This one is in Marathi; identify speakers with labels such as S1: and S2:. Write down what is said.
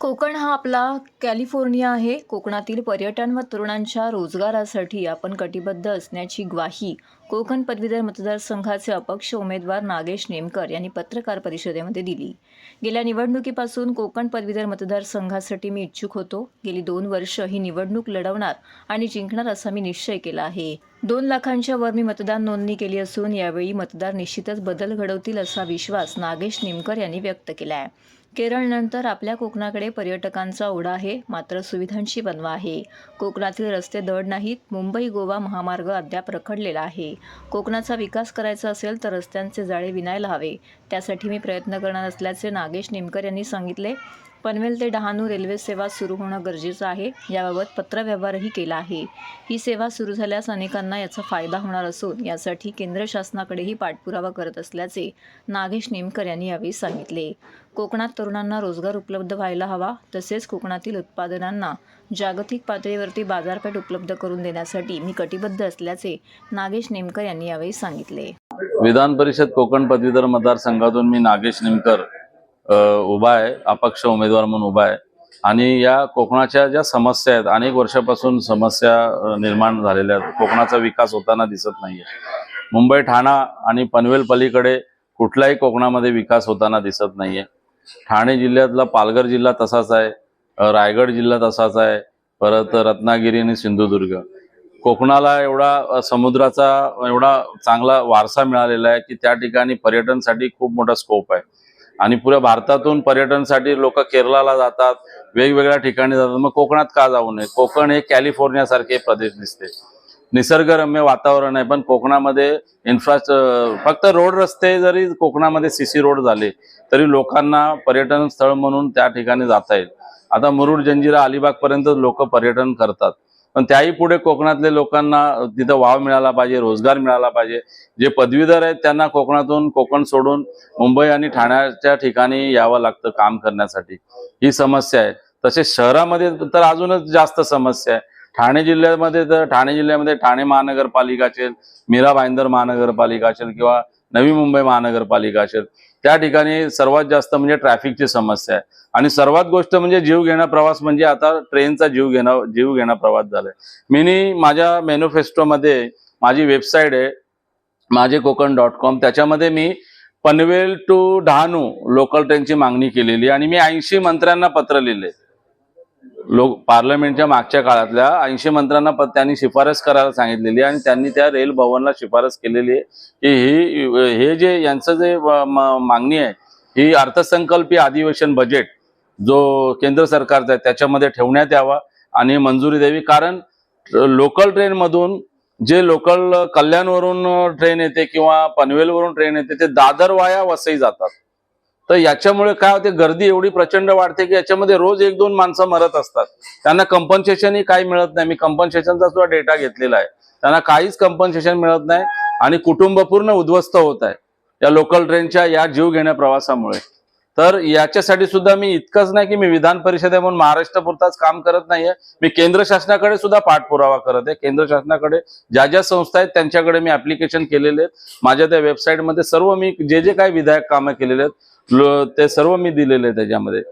S1: कोकण हा आपला कॅलिफोर्निया आहे. कोकणातील पर्यटन व तरुणांच्या रोजगारासाठी आपण कटिबद्ध असण्याची ग्वाही कोकण पदवीधर मतदारसंघाचे अपक्ष उमेदवार नागेश नेमकर यांनी पत्रकार परिषदेमध्ये दिली. गेल्या निवडणुकीपासून कोकण पदवीधर मतदारसंघासाठी मी इच्छुक होतो. गेली दोन वर्ष ही निवडणूक लढवणार आणि जिंकणार असा मी निश्चय केला आहे. दोन लाखांच्या वर मी मतदान नोंदणी केली असून यावेळी मतदार निश्चितच बदल घडवतील असा विश्वास नागेश नेमकर यांनी व्यक्त केला आहे केरळनंतर आपल्या कोकणाकडे पर्यटकांचा ओढा आहे मात्र सुविधांशी बनवा आहे. कोकणातील रस्ते दड नाहीत मुंबई गोवा महामार्ग अद्याप रखडलेला आहे. कोकणाचा विकास करायचा असेल तर रस्त्यांचे जाळे विणायला हवे. त्यासाठी मी प्रयत्न करणार असल्याचे नागेश निमकर यांनी सांगितले. पनवेल ते डहाणू रेल्वे सेवा सुरू होणं गरजेचं आहे. याबाबत पत्रव्यवहारही केला आहे. ही सेवा सुरू झाल्यास अनेकांना याचा फायदा होणार असून यासाठी केंद्र शासनाकडेही पाठपुरावा करत असल्याचे नागेश नेमकर यांनी यावेळी सांगितले. कोकणात तरुणांना रोजगार उपलब्ध व्हायला हवा तसेच कोकणातील उत्पादनांना जागतिक पातळीवरती बाजारपेठ उपलब्ध करून देण्यासाठी मी कटिबद्ध असल्याचे नागेश नेमकर यांनी यावेळी सांगितले.
S2: विधान परिषद कोकण पदवीधर मतदारसंघातून मी नागेश निमकर उभा आहे अपक्ष उमेदवार म्हणून उभा आहे. आणि या कोकणाच्या ज्या समस्या आहेत अनेक वर्षापासून समस्या निर्माण झालेल्या आहेत. कोकणाचा विकास होताना दिसत नाहीये. मुंबई ठाणा आणि पनवेल पलीकडे कुठलाही कोकणामध्ये विकास होताना दिसत नाहीये. ठाणे जिल्ह्यातला पालघर जिल्हा तसाच आहे रायगड जिल्हा तसाच आहे परत रत्नागिरी आणि सिंधुदुर्ग. कोकणाला एवढा समुद्राचा एवढा चांगला वारसा मिळालेला आहे की त्या ठिकाणी पर्यटनसाठी खूप मोठा स्कोप आहे. आणि पुऱ्या भारतातून पर्यटनसाठी लोक केरळाला जातात वेगवेगळ्या ठिकाणी जातात. मग कोकणात का जाऊ नये? कोकण हे कॅलिफोर्निया सारखे प्रदेश दिसते. निसर्गरम्य वातावरण आहे पण कोकणामध्ये इन्फ्रास्ट्र फक्त रोड रस्ते जरी कोकणामध्ये सीसी रोड झाले तरी लोकांना पर्यटन स्थळ म्हणून त्या ठिकाणी जाता येईल. आता मुरुड जंजिरा अलिबागपर्यंत लोक पर्यटन करतात. पण त्याही पुढे कोकणातल्या लोकांना तिथं वाव मिळाला पाहिजे रोजगार मिळाला पाहिजे. जे पदवीधर आहेत त्यांना कोकणातून कोकण सोडून मुंबई आणि ठाण्याच्या ठिकाणी यावं लागतं काम करण्यासाठी. ही समस्या आहे. तसेच शहरामध्ये तर अजूनच जास्त समस्या आहे. ठाणे जिल्ह्यामध्ये तर ठाणे जिल्ह्यामध्ये ठाणे महानगरपालिका असेल मीरा भाईंदर महानगरपालिका असेल किंवा नवी मुंबई महानगरपालिका असेल त्या ठिकाणी सर्वात जास्त म्हणजे ट्रॅफिकची समस्या आहे. आणि सर्वात गोष्ट म्हणजे जीव घेणा प्रवास म्हणजे आता ट्रेनचा जीव घेणा जीव घेणा प्रवास झालाय. मीनी माझ्या मॅनिफेस्टोमध्ये माझी वेबसाईट आहे माझे कोकण डॉट कॉम. त्याच्यामध्ये मी पनवेल टू डहाणू लोकल ट्रेनची मागणी केलेली आणि मी ऐंशी मंत्र्यांना पत्र लिहिले लोक पार्लमेंटच्या मागच्या काळातल्या ऐंशी मंत्र्यांना त्यांनी शिफारस करायला सांगितलेली आणि त्यांनी त्या रेल भवनला शिफारस केलेली आहे की ही हे जे यांचं जे मागणी आहे ही अर्थसंकल्पीय अधिवेशन बजेट जो केंद्र सरकारचा आहे त्याच्यामध्ये ठेवण्यात यावा आणि मंजुरी द्यावी. कारण लोकल ट्रेनमधून जे लोकल कल्याणवरून ट्रेन येते किंवा पनवेलवरून ट्रेन येते ते दादर वाया वसई जातात. तर याच्यामुळे काय होते गर्दी एवढी प्रचंड वाढते की याच्यामध्ये रोज एक दोन माणसं मरत असतात. त्यांना कंपन्सेशनही काही मिळत नाही. मी कंपन्सेशनचा सुद्धा डेटा घेतलेला आहे. त्यांना काहीच कंपन्सेशन मिळत नाही आणि कुटुंब पूर्ण उद्ध्वस्त होत आहे. या लोकल ट्रेनच्या या जीव घेण्या प्रवासामुळे. तर याच्यासाठी सुद्धा मी इतकंच नाही की मी विधान परिषद आहे म्हणून महाराष्ट्र पुरताच काम करत नाहीये. मी केंद्र शासनाकडे सुद्धा पाठपुरावा करत आहे. केंद्र शासनाकडे ज्या ज्या संस्था आहेत त्यांच्याकडे मी ऍप्लिकेशन केलेले आहेत. माझ्या त्या वेबसाईटमध्ये सर्व मी जे जे काही विधायक कामं केलेले आहेत ते सर्व मी दिलेले त्याच्यामध्ये.